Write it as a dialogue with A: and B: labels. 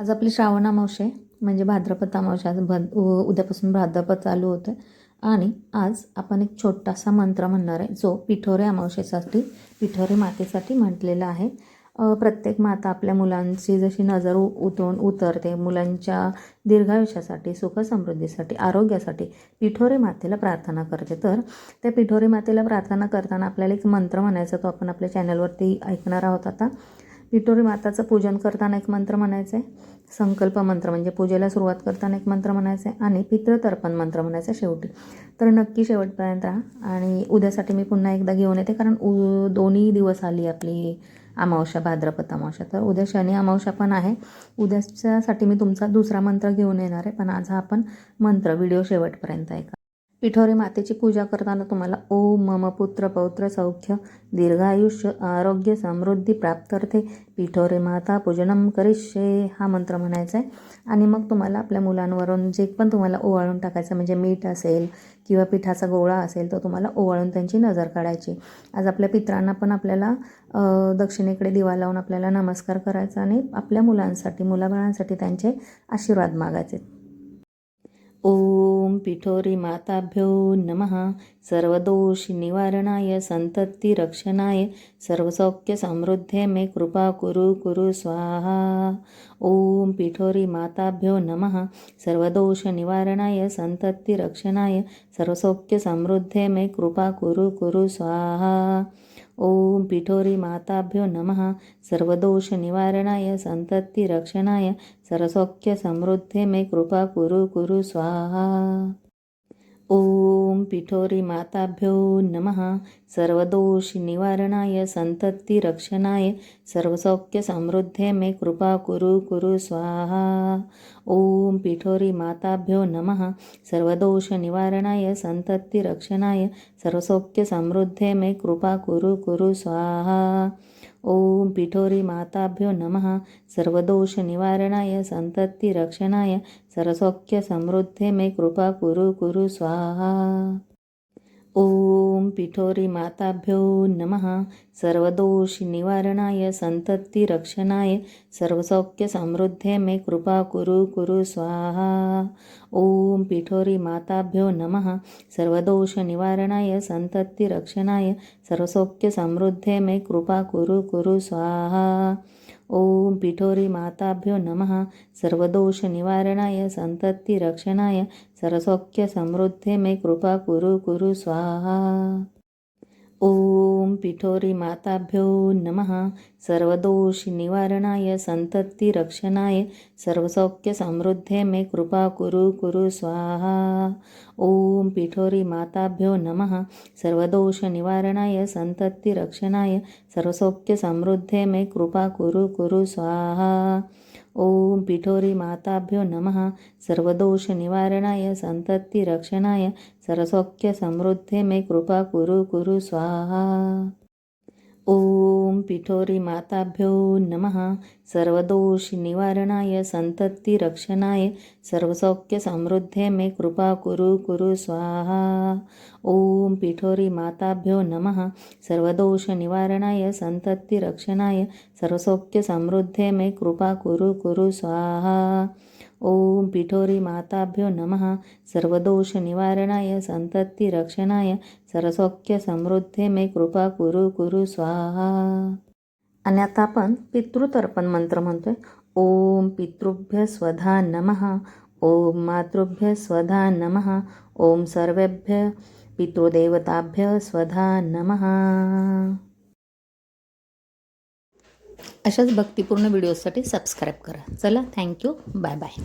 A: आज आपली श्रावण अमावशे आहे म्हणजे भाद्रपद अमावशे आज भद उ- उद्यापासून भाद्रपद चालू होतं आणि आज आपण एक छोटासा मंत्र म्हणणार आहे जो पिठोरे अमावशेसाठी पिठोरे मातेसाठी म्हटलेला आहे. प्रत्येक माता आपल्या मुलांची जशी नजर उ उतरून उतरते मुलांच्या दीर्घायुष्यासाठी सुख समृद्धीसाठी आरोग्यासाठी पिठोरे मातेला प्रार्थना करते. तर त्या पिठोरे मातेला प्रार्थना करताना आपल्याला एक मंत्र म्हणायचा तो आपण आपल्या चॅनलवरती ऐकणार आहोत आता. पिठोरी माताचं पूजन करताना एक मंत्र म्हणायचं आहे संकल्प मंत्र म्हणजे पूजेला सुरुवात करताना एक मंत्र म्हणायचं आहे आणि पितृतर्पण मंत्र म्हणायचं आहे शेवटी. तर नक्की शेवटपर्यंत राहा आणि उद्यासाठी मी पुन्हा एकदा घेऊन येते कारण उ दोन्ही दिवस आली आपली अमावस्या भाद्रपद अमावस्या. तर उद्या शनी अमावस्या पण आहे. उद्याच्यासाठी मी तुमचा दुसरा मंत्र घेऊन येणार आहे. पण आज हा आपण मंत्र व्हिडिओ शेवटपर्यंत ऐका. पिठोरी मातेची पूजा करताना तुम्हाला ओम मम पुत्र पौत्र सौख्य दीर्घायुष्य आरोग्य समृद्धी प्राप्त्यर्थे पिठोरे माता पूजनम करिष्ये हा मंत्र म्हणायचा आहे. आणि मग तुम्हाला आपल्या मुलांवरून जे पण तुम्हाला ओवाळून टाकायचं म्हणजे मीठ असेल किंवा पिठाचा गोळा असेल तो तुम्हाला ओवाळून त्यांची नजर काढायची. आज आपल्या पित्रांना पण आपल्याला दक्षिणेकडे दिवा लावून आपल्याला नमस्कार करायचा आणि आपल्या मुलांसाठी मुलाबाळांसाठी त्यांचे आशीर्वाद मागायचे. ॐ पिठोरी माताभ्यो नमः. सर्वदोषनिवारणाय सन्ततिरक्षणाय सर्वसौख्यसमृद्धे मे कृपा कुरु कुरु स्वाहा. ॐ पिठोरी माताभ्यो नमः. सर्वदोषनिवारणाय सन्ततिरक्षणाय सर्वसौख्यसमृद्धे मे कृपा कुरु कुरु स्वाहा. ॐ पिठोरी माताभ्यो नमः। सर्वदोषनिवारणाय सन्ततिरक्षणाय सरसौख्यसमृद्धे मे कृपा कुरु कुरु स्वाहा। ॐ पिठोरी माताभ्यो नमः। सर्वदोषनिवारणाय सन्ततिरक्षणाय सर्वसौख्यसमृद्धे मे कृपा कुरु कुरु स्वाहा। ॐ पिठोरी माताभ्यो नमः। सर्वदोषनिवारणाय सन्ततिरक्षणाय सर्वसौख्यसमृद्धे मे कृपा कुरु कुरु स्वाहा। ॐ पिठोरी माताभ्यो नमः। सर्वदोषनिवारणाय सन्ततिरक्षणाय सरसौख्यसमृद्धे मे कृपा कुरु कुरु स्वाहा। ॐ पिठोरी माताभ्यो नमः। सर्वदोषनिवारणाय सन्ततिरक्षणाय सर्वसौख्यसमृद्धे मे कृपा कुरु कुरु स्वाहा। ॐ पिठोरी माताभ्यो नमः। सर्वदोषनिवारणाय सन्ततिरक्षणाय सर्वसौख्यसमृद्धे मे कृपा कुरु कुरु स्वाहा ॐ पिठोरी माताभ्यो नमः। सर्वदोषनिवारणाय सन्ततिरक्षणाय सरसौख्यसमृद्धे मे कृपा कुरु कुरु स्वाहा। ॐ पिठोरी माताभ्यो नमः। सर्वदोषनिवारणाय सन्ततिरक्षणाय सर्वसौख्यसमृद्धे मे कृपा कुरु कुरु स्वाहा। ॐ पिठोरी माताभ्यो नमः। सर्वदोषनिवारणाय सन्ततिरक्षणाय सर्वसौख्यसमृद्धे मे कृपा कुरु कुरु स्वाहा ॐ पिठोरी माताभ्यो नमः। सर्वदोषनिवारणाय सन्ततिरक्षणाय सरसौख्यसमृद्धे मे कृपा कुरु कुरु स्वाहा। ॐ पिठोरी माताभ्यो नमः. सर्वदोषनिवारणाय सन्ततिरक्षणाय सर्वसौख्यसमृद्धे मे कृपा कुरु कुरु स्वाहा. ॐ पिठोरी माताभ्यो नमः. सर्वदोषनिवारणाय सन्ततिरक्षणाय सर्वसौख्यसमृद्धे मे कृपा कुरु कुरु स्वाहा. ॐ पिठोरी माताभ्यो नमः। सर्वदोषनिवारणाय सन्ततिरक्षणाय सरसौख्यसमृद्धे मे कृपा कुरु कुरु स्वाहा। आणि आता आपण पितृतर्पण मंत्र म्हणतोय. ओम पितृभ्य स्वधा नमः। ओम मातृभ्य स्वधा नमः। ओम सर्वेभ्य पितृदेवताभ्य स्वधा नमः। अशाच भक्तिपूर्ण व्हिडिओसाठी सबस्क्राईब करा. चला थँक्यू बाय बाय